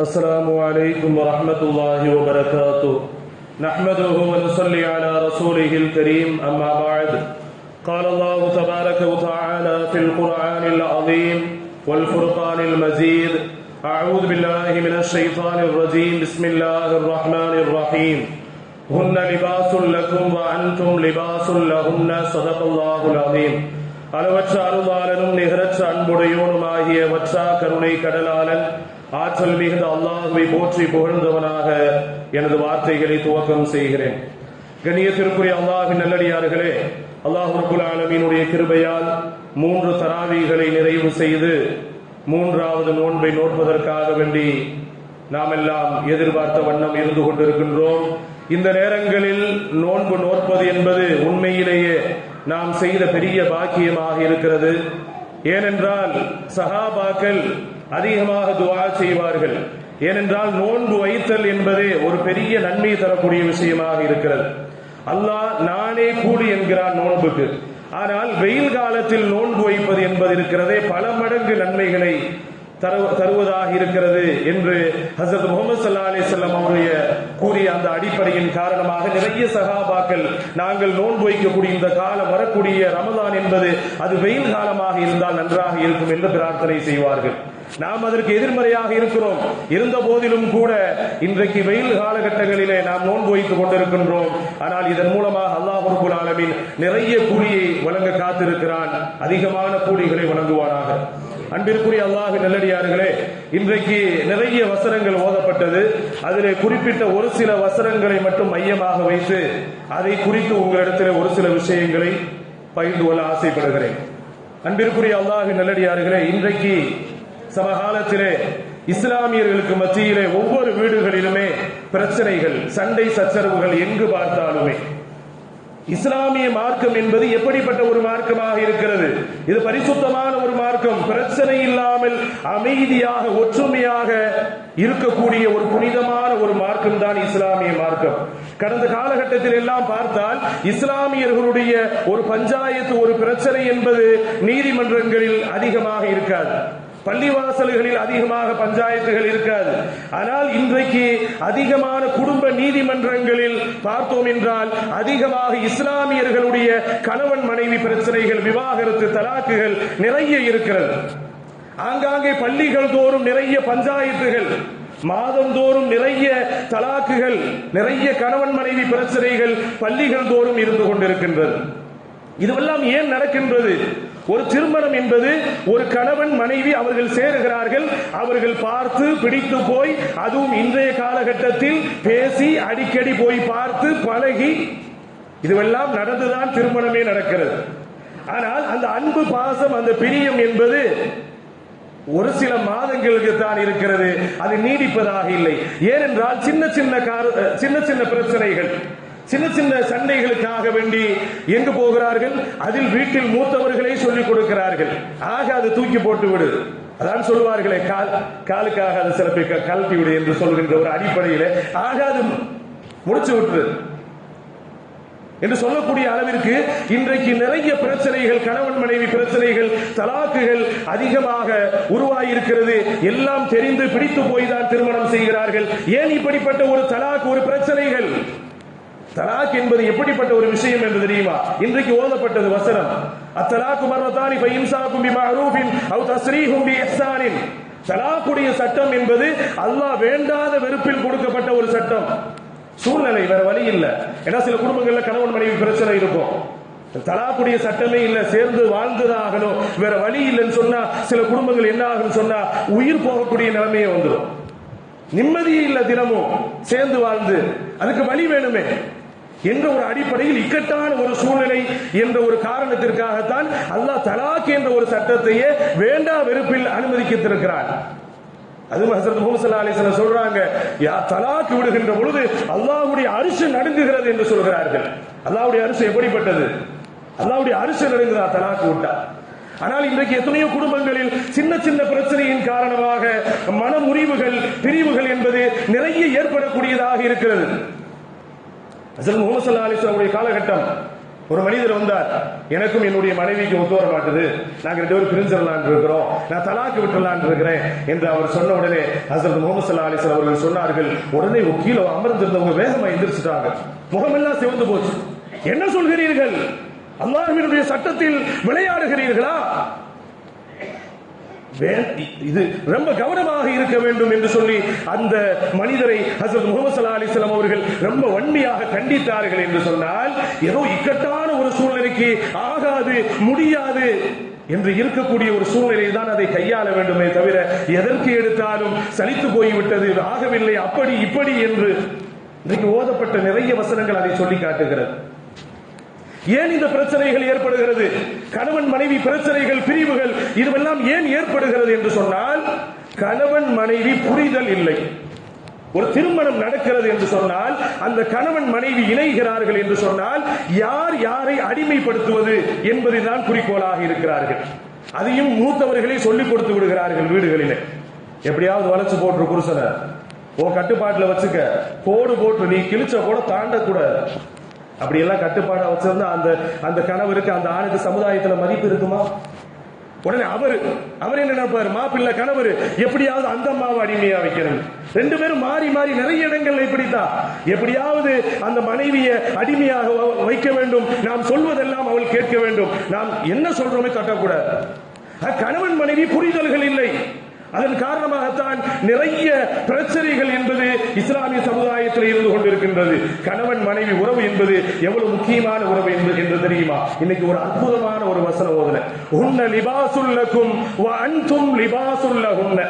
السلام عليكم ورحمة الله وبركاته. نحمده ونصلي على رسوله الكريم، أما بعد. قال الله تبارك وتعالى في القرآن العظيم والفرقان المجيد أعوذ بالله من الشيطان الرجيم، بسم الله الرحمن الرحيم. هن لباس لكم وأنتم لباس لهن، صدق الله العظيم. அளவற்ற அருளாளனும் நிகரற்ற அன்புடையோனுமாகிய வற்றா கருணை கடலாளன் ஆற்றல் மிகுந்த அல்லாஹுவை போற்றி புகழ்ந்தவனாக எனது வார்த்தைகளை துவக்கம் செய்கிறேன். கண்ணியத்திற்குரிய அல்லாஹின் நல்லடியார்களே அல்லாஹ் ரபுல் ஆலமீனுடைய கிருபையால் மூன்று தராவிகளை நிறைவு செய்து மூன்றாவது நோன்பை நோட்பதற்காக வேண்டி நாம் எல்லாம் எதிர்பார்த்த வண்ணம் இருந்து கொண்டிருக்கின்றோம். இந்த நேரங்களில் நோன்பு நோற்பது என்பது உண்மையிலேயே நாம் செய்த பெரிய பாக்கியமாக இருக்கிறது. ஏனென்றால் சஹாபாக்கள் அதிகமாக துவா செய்வார்கள். ஏனென்றால் நோன்பு வைத்தல் என்பதே ஒரு பெரிய நன்மை தரக்கூடிய விஷயமாக இருக்கிறது. அல்லாஹ் நானே கூடு என்கிறான் நோன்புக்கு. ஆனால் வெயில் காலத்தில் நோன்பு வைப்பது என்பது இருக்கிறதே பல மடங்கு நன்மைகளை தருவதாக இருக்கிறது என்று ஹசரத் முகமது சல்லா அலிசல்லாம் அவருடைய கூறிய அந்த அடிப்படையின் காரணமாக நிறைய சகாபாக்கள் நாங்கள் நோன்பு வைக்கக்கூடிய இந்த காலம் வரக்கூடிய ரமதான் என்பது அது வெயில் காலமாக இருந்தால் நன்றாக இருக்கும் என்று பிரார்த்தனை செய்வார்கள். நாம் அதற்கு எதிர்மறையாக இருக்கிறோம். இருந்த போதிலும் கூட இன்றைக்கு வெயில் காலகட்டங்களிலே நாம் நோன்பு வைத்துக் கொண்டிருக்கின்றோம். ஆனால் இதன் மூலமாக அல்லாஹ் நிறைய கூலியை வழங்க காத்திருக்கிறான். அதிகமான கூலிகளை வழங்குவானாக. அன்பிற்குரிய அல்லாஹ் நல்லடியார்களே இன்றைக்கு நிறைய வசனங்கள் ஓதப்பட்டது. அதிலே குறிப்பிட்ட ஒரு சில வசனங்களை மட்டும் மையமாக வைத்து அதை குறித்து உங்களிடத்தில் ஒரு சில விஷயங்களை பகிர்ந்து கொள்ள ஆசைப்படுகிறேன். அன்பிற்குரிய அல்லாஹ் நல்லடியார்களே இன்றைக்கு சமகாலத்திலே இஸ்லாமியர்களுக்கு மத்தியிலே ஒவ்வொரு வீடுகளிலுமே பிரச்சனைகள் சண்டை சச்சரவுகள் எங்கு பார்த்தாலுமே இஸ்லாமிய மார்க்கம் என்பது எப்படிப்பட்ட ஒரு மார்க்கமாக இருக்கிறது? இது பரிசுத்தமான ஒரு மார்க்கம். பிரச்சனை இல்லாமல் அமைதியாக ஒற்றுமையாக இருக்கக்கூடிய ஒரு புனிதமான ஒரு மார்க்கம் தான் இஸ்லாமிய மார்க்கம். கடந்த காலகட்டத்தில் எல்லாம் பார்த்தால் இஸ்லாமியர்களுடைய ஒரு பஞ்சாயத்து ஒரு பிரச்சனை என்பது நீதிமன்றங்களில் அதிகமாக இருக்காது. பள்ளிவாசல்களில் அதிகமாக பஞ்சாயத்துகள் இருக்காது. ஆனால் இன்றைக்கு அதிகமான குடும்ப நீதிமன்றங்களில் பார்த்தோம் என்றால் அதிகமாக இஸ்லாமியர்களுடைய கணவன் மனைவி பிரச்சனைகள் விவாகரத்து தலாக்குகள் நிறைய இருக்கிறது. ஆங்காங்கே பள்ளிகள் தோறும் நிறைய பஞ்சாயத்துகள் மாதந்தோறும் நிறைய தலாக்குகள் நிறைய கணவன் மனைவி பிரச்சனைகள் பள்ளிகள் தோறும் இருந்து கொண்டிருக்கின்றது. இதுவெல்லாம் ஏன் நடக்கின்றது? ஒரு திருமணம் என்பது ஒரு கணவன் மனைவி அவர்கள் சேருகிறார்கள் அவர்கள் பார்த்து பிடித்து போய் அதுவும் இன்றைய காலகட்டத்தில் பேசி அடிக்கடி போய் பார்த்து பழகி இதுவெல்லாம் நடந்துதான் திருமணமே நடக்கிறது. ஆனால் அந்த அன்பு பாசம் அந்த பிரியம் என்பது ஒரு சில மாதங்களுக்கு தான் இருக்கிறது. அது நீடிப்பதாக இல்லை. ஏனென்றால் சின்ன சின்ன கார- சின்ன சின்ன பிரச்சனைகள் சின்ன சின்ன சண்டைகளுக்காக வேண்டி எங்கு போகிறார்கள்? அதில் வீட்டில் மூத்தவர்களை சொல்லிக் கொடுக்கிறார்கள். ஆக அது தூக்கி போட்டு விடு. அதான் சொல்வார்களே கால் காலுக்காக அது சிறப்பை க- கழட்டி விடு என்று சொல்கின்ற ஒரு அடிப்படையில் ஆகாது முடிச்சு விட்டுரு. என்று சொல்லக்கூடிய அளவிற்கு இன்றைக்கு நிறைய பிரச்சனைகள் கணவன் மனைவி பிரச்சனைகள் தலாக்குகள் அதிகமாக உருவாகியிருக்கிறது எல்லாம் தெரிந்து பிடித்து போய் தான் திருமணம் செய்கிறார்கள். ஏன் இப்படிப்பட்ட ஒரு தலாக்கு ஒரு பிரச்சனைகள்? தலாக் என்பது எப்படிப்பட்ட ஒரு விஷயம் என்று தெரியுமா? இன்றைக்கு ஓதப்பட்டது வசனம். அத்தலாக்கு மர்ரத்தானி ஃப இம்சாக்கும் பிமஅரூஃபின் அவ் தஸ்ரீஹும் பி இஹ்சானின் தலாக்குடைய சட்டம் என்பது அல்லாஹ் வேண்டாத வெறுப்பில் கொடுக்கப்பட்ட ஒரு சட்டம். சூழ்நிலை வேற வழி இல்ல. ஏன்னா சில குடும்பங்கள்ல கணவன் மனைவி பிரச்சனை இருக்கும். தலாக்குடைய சட்டமே இல்ல சேர்ந்து வாழ்ந்துதான் ஆகணும். வேற வழி இல்லைன்னு சொன்னா சில குடும்பங்கள் என்ன ஆகும் சொன்னா உயிர் போகக்கூடிய நிலைமையே வந்துடும் நிம்மதியே இல்ல தினமும் சேர்ந்து வாழ்ந்து. அதுக்கு வழி வேணுமே. என்ற ஒரு அடிப்படையில் இக்கட்டான ஒரு சூழ்நிலை என்ற ஒரு காரணத்திற்காகத்தான் அல்லாஹ் தலாக் என்ற ஒரு சட்டத்தையே வேண்டா வெறுப்பில் அனுமதித்திருக்கிறான் அது ஹசரத் முகமது ஸல்லல்லாஹு சொல்றாங்க யா தலாக் விடுகின்ற பொழுது அல்லாஹ்வுடைய அரிசு நடுங்குகிறது என்று சொல்கிறார்கள். அல்லாஹுடைய அரிசு எப்படிப்பட்டது? அல்லாவுடைய அரிசு நடுங்குதா? தலாக் விட்டா. ஆனால் இன்றைக்கு எத்தனையோ குடும்பங்களில் சின்ன சின்ன பிரச்சனையின் காரணமாக மன முறிவுகள் பிரிவுகள் என்பது நிறைய ஏற்படக்கூடியதாக இருக்கிறது. ஹசரத் முகமது ஸல்லல்லாஹு காலகட்டம். ஒரு மனிதர் வந்தார் எனக்கும் என்னுடைய மனைவிக்கு ஒத்து வர மாட்டேது. நாங்க ரெண்டு பேரும் பிரிஞ்சிடலான் இருக்கிறோம். நான் தலாக்கு விட்டுலான் இருக்கிறேன் என்று அவர் சொன்ன உடனே ஹசரத் முகமது சல்லா அலிஸ்லாம் அவர்கள் சொன்னார்கள். உடனே கீழே அமர்ந்திருந்தவங்க வேகமா எந்திரிச்சிட்டாங்க. முகமெல்லாம் சிவந்து போச்சு. என்ன சொல்கிறீர்கள்? அல்லாஹ்வினுடைய சட்டத்தில் விளையாடுகிறீர்களா? இது ரொம்ப கவனமாக இருக்க வேண்டும் என்று சொல்லி அந்த மனிதரை ஹசரத் முகமது சல்லா அலிஸ்லாம் அவர்கள் ரொம்ப வன்மையாக கண்டித்தார்கள் என்று சொன்னால் ஏதோ இக்கட்டான ஒரு சூழ்நிலைக்கு ஆகாது முடியாது என்று இருக்கக்கூடிய ஒரு சூழ்நிலையில் தான் அதை கையாள வேண்டுமே தவிர எதற்கு எடுத்தாலும் சலித்து போய்விட்டது ஆகவில்லை அப்படி இப்படி என்று இன்றைக்கு ஓதப்பட்ட நிறைய வசனங்கள் அதை சொல்லி காட்டுகிறது. ஏன் இந்த பிரச்சனைகள் ஏற்படுகிறது? கணவன் மனைவி பிரச்சனைகள் பிரிவுகள் இதுவெல்லாம் ஏன் ஏற்படுகிறது என்று சொன்னால் கணவன் மனைவி புரிதல் இல்லை. ஒரு திருமணம் நடக்கிறது என்று சொன்னால் அந்த கணவன் மனைவி இணைகிறார்கள் என்று சொன்னால் யார் யாரை அடிமைப்படுத்துவது என்பதுதான் குறிக்கோளாக இருக்கிறார்கள். அதையும் மூத்தவர்களே சொல்லிக் கொடுத்து விடுகிறார்கள் வீடுகளிலே. எப்படியாவது வளைச்சு போட்டு புருஷனை. உன் கட்டுப்பாட்டுல வச்சுக்க. கோடு போட்டு நீ கிழிச்ச கூட தாண்டக்கூடாது. அப்படி எல்லாம் கட்டுப்பாடா வச்சிருந்தா அந்த அந்த கணவருக்கு அந்த ஆணுக்கு சமுதாயத்துல மதிப்பு இருக்குமா? உடனே அவர் அவர் என்ன நினைப்பாரு? மாப்பிள்ளை கணவர் எப்படியாவது அந்த அம்மாவை அடிமையா வைக்கிறது ரெண்டு பேரும் மாறி மாறி நிறைய இடங்கள்ல இப்படித்தான். எப்படியாவது அந்த மனைவியை அடிமையாக வ- வைக்க வேண்டும். நாம் சொல்வதெல்லாம் அவள் கேட்க வேண்டும். நாம் என்ன சொல்றோமே தட்டக்கூடாது. கணவன் மனைவி புரிதல்கள் இல்லை. அதன் காரணமாகத்தான் நிறைய பிரச்சனைகள் என்பது இஸ்லாமிய சமுதாயத்தில் இருந்து கொண்டிருக்கின்றது. கணவன் மனைவி உறவு என்பது எவ்வளவு முக்கியமான உறவு என்பது என்று தெரியுமா? இன்னைக்கு ஒரு அற்புதமான ஒரு வசன ஓதனை. உன்ன லிபாசுல்லக்கும் வ அன்தும் லிபாசுல்லஹுன்ன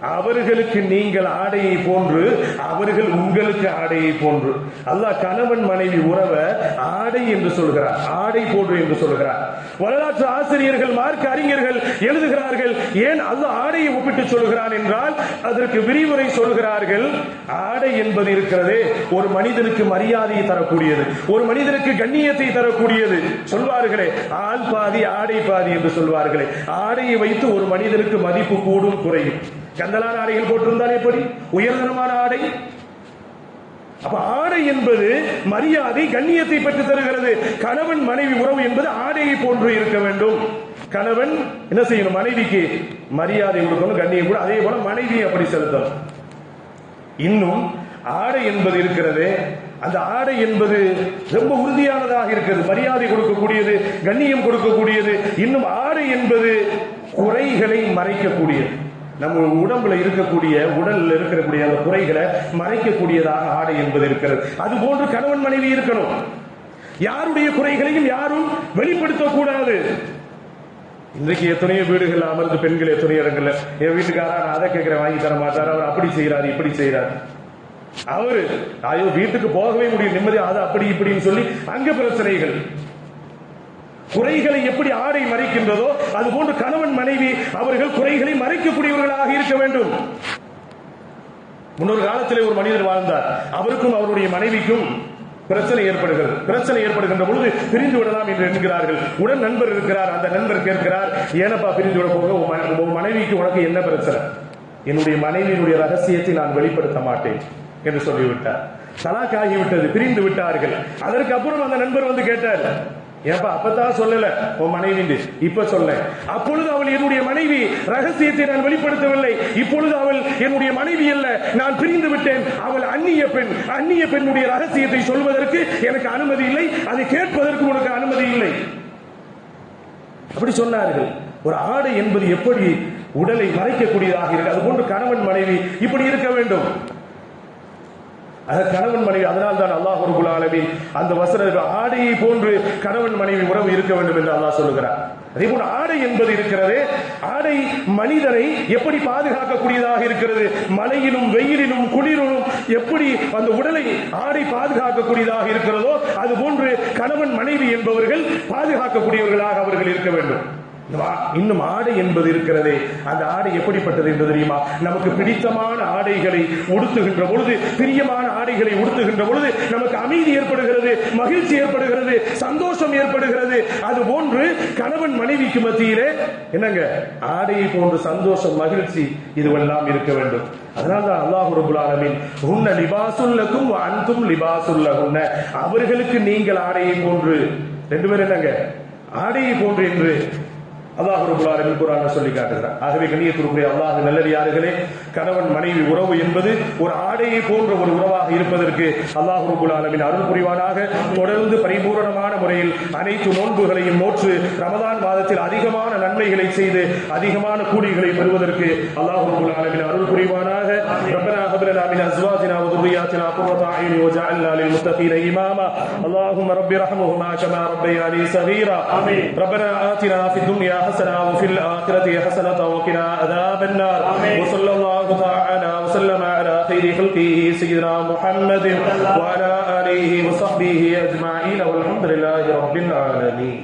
அவர்களுக்கு நீங்கள் ஆடையை போன்று அவர்கள் உங்களுக்கு ஆடையை போன்று. அல்லாஹ் கணவன் மனைவி உறவை ஆடை என்று சொல்கிறார் ஆடை போன்று என்று சொல்கிறார். வரலாற்று ஆசிரியர்கள் மார்க்க அறிஞர்கள் எழுதுகிறார்கள் ஏன் அல்லாஹ் ஆடையை ஒப்பிட்டு சொல்கிறான் என்றால் அதற்கு விரிவுரை சொல்கிறார்கள் ஆடை என்பது இருக்கிறதே ஒரு மனிதனுக்கு மரியாதையை தரக்கூடியது ஒரு மனிதனுக்கு கண்ணியத்தை தரக்கூடியது. சொல்வார்களே ஆள் பாதி ஆடை பாதி என்று சொல்வார்களே. ஆடையை வைத்து ஒரு மனிதனுக்கு மதிப்பு கூடும் குறையும். கந்தலான ஆடைகள் போட்டிருந்தால் எப்படி? உயர்தனமான ஆடை? அப்ப ஆடை என்பது மரியாதை கண்ணியத்தை பெற்று தருகிறது. கணவன் மனைவி உறவு என்பது ஆடையை போன்று இருக்க வேண்டும். கணவன் என்ன செய்யணும்? மனைவிக்கு மரியாதை கொடுக்கணும் கண்ணியம் கூட. அதே போல மனைவி அப்படி செலுத்தணும். இன்னும் ஆடை என்பது இருக்கிறது. அந்த ஆடை என்பது ரொம்ப உறுதியானதாக இருக்கிறது மரியாதை கொடுக்கக்கூடியது கண்ணியம் கொடுக்கக்கூடியது. இன்னும் ஆடை என்பது குறைகளை மறைக்கக்கூடியது. நம்ம உடம்புல இருக்கக்கூடிய உடல்ல இருக்கக்கூடிய அந்த குறைகளை மறைக்கக்கூடியதாக ஆடை என்பது இருக்கிறது. அது போன்று கணவன் மனைவி இருக்கணும். யாருடைய குறைகளையும் யாரும் வெளிப்படுத்தக்கூடாது. இன்றைக்கு எத்தனையோ வீடுகள் அமர்ந்து பெண்கள் எத்தனையோ இடங்கள்ல என் வீட்டுக்காரா நான் அதை கேட்கிறேன் வாங்கி தர மாட்டார் அவர் அப்படி செய்யறாரு இப்படி செய்யறாரு அவரு ஐயோ வீட்டுக்கு போகவே முடியும் நிம்மதி அது அப்படி இப்படின்னு சொல்லி அங்க பிரச்சனைகள். குறைகளை எப்படி ஆடை மறைக்கின்றதோ அதுபோன்று கணவன் மனைவி அவர்கள் குறைகளை மறைக்கக்கூடியவர்களாக இருக்க வேண்டும். முன்னொரு காலத்திலே ஒரு மனிதர் வாழ்ந்தார். அவருக்கும் அவருடைய மனைவிக்கும் பிரச்சனை ஏற்படுகிறது. பிரச்சனை ஏற்படுகின்ற பொழுது பிரிந்து விடலாம் என்று எண்கிறார்கள். உடன் நண்பர் இருக்கிறார் அந்த நண்பர் கேட்கிறார் ஏனப்பா பிரிந்து விட போக? உன் உன் மனைவிக்கு உனக்கு என்ன பிரச்சனை? என்னுடைய மனைவியினுடைய ரகசியத்தை நான் வெளிப்படுத்த மாட்டேன் என்று சொல்லிவிட்டார். தலாக் ஆகிவிட்டது. பிரிந்து விட்டார்கள். அதற்கு அப்புறம் அந்த நண்பர் வந்து கேட்டார் ஏப்பா அப்பதான் சொல்லல. உன் மனைவி இப்ப சொல்ல. அப்பொழுது அவள் என்னுடைய மனைவி ரகசியத்தை நான் வெளிப்படுத்தவில்லை. இப்பொழுது அவள் என்னுடைய மனைவி அல்ல. நான் பிரிந்து விட்டேன். அவள் அந்நிய பெண். அந்நிய பெண்ணுடைய ரகசியத்தை சொல்வதற்கு எனக்கு அனுமதி இல்லை. அதை கேட்பதற்கு உனக்கு அனுமதி இல்லை. அப்படி சொன்னார்கள். ஒரு ஆடை என்பது எப்படி உடலை மறைக்கக்கூடியதாக இருக்கு? அதுபோன்று கணவன் மனைவி இப்படி இருக்க வேண்டும். கணவன் மனைவி அதனால் தான் அல்லாஹ் ரபுல் ஆலமீன் அந்த வசன ஆடையை போன்று கணவன் மனைவி உறவு இருக்க வேண்டும் என்று அல்லாஹ் சொல்லுகிறார். அதேபோல் ஆடை என்பது இருக்கிறது. ஆடை மனிதனை எப்படி பாதுகாக்கக்கூடியதாக இருக்கிறது? மழையிலும் வெயிலிலும் குளிரிலும் எப்படி அந்த உடலை ஆடை பாதுகாக்கக்கூடியதாக இருக்கிறதோ அது போன்று கணவன் மனைவி என்பவர்கள் பாதுகாக்கக்கூடியவர்களாக அவர்கள் இருக்க வேண்டும். இன்னும் ஆடை என்பது இருக்கிறதே. அந்த ஆடை எப்படிப்பட்டது என்று தெரியுமா? நமக்கு பிடித்தமான ஆடைகளை உடுத்துகின்ற பொழுது பிரியமான ஆடைகளை உடுத்துகின்ற பொழுது நமக்கு அமைதி ஏற்படுகிறது மகிழ்ச்சி ஏற்படுகிறது சந்தோஷம் ஏற்படுகிறது. அது போன்று கணவன் மனைவிக்கு மத்தியிலே என்னங்க? ஆடையை போன்று சந்தோஷம் மகிழ்ச்சி இதுவெல்லாம் இருக்க வேண்டும். அதனால்தான் அல்லாஹ் ரபுல் ஆலமீன் உன்ன லிபாசுல்லக்கும் அன்தும் லிபாசுல்லகுன்ன அவர்களுக்கு நீங்கள் ஆடையை போன்று ரெண்டு பேரும் என்னங்க? ஆடையை போன்று என்று அல்லாஹ் ரபுல் ஆலமீன் குர்ஆன்ல சொல்லி காட்டுகிறார் ஆகவே கண்ணியத்திற்குரிய அல்லாஹ் நல்லடியார்களே கணவன் மனைவி உறவு என்பது ஒரு ஆடையை போன்ற ஒரு உறவாக இருப்பதற்கு அல்லாஹ் ரபுல் ஆலமீன் அருள் புரிவானாக தொடர்ந்து பரிபூரணமான முறையில் அனைத்து நோன்புகளையும் நோற்று ரமதான் மாதத்தில் அதிகமான நன்மைகளை செய்து அதிகமான கூலிகளை பெறுவதற்கு அல்லாஹ் ரபுல் ஆலமீன் அருள் புரிவானாக ربنا هب لنا من ازواجنا وذرياتنا قرة أعين وجعلنا للمتقين إماما اللهم رب ارحمهما كما ربياني صغيرا آمين. ربنا آتنا في الدنيا حسنة وفي الآخرة حسنة وقنا عذاب النار آمين. وصلى الله تعالى وسلم على خير خلقه سيدنا محمد وعلى آله وصحبه أجمعين والحمد لله رب العالمين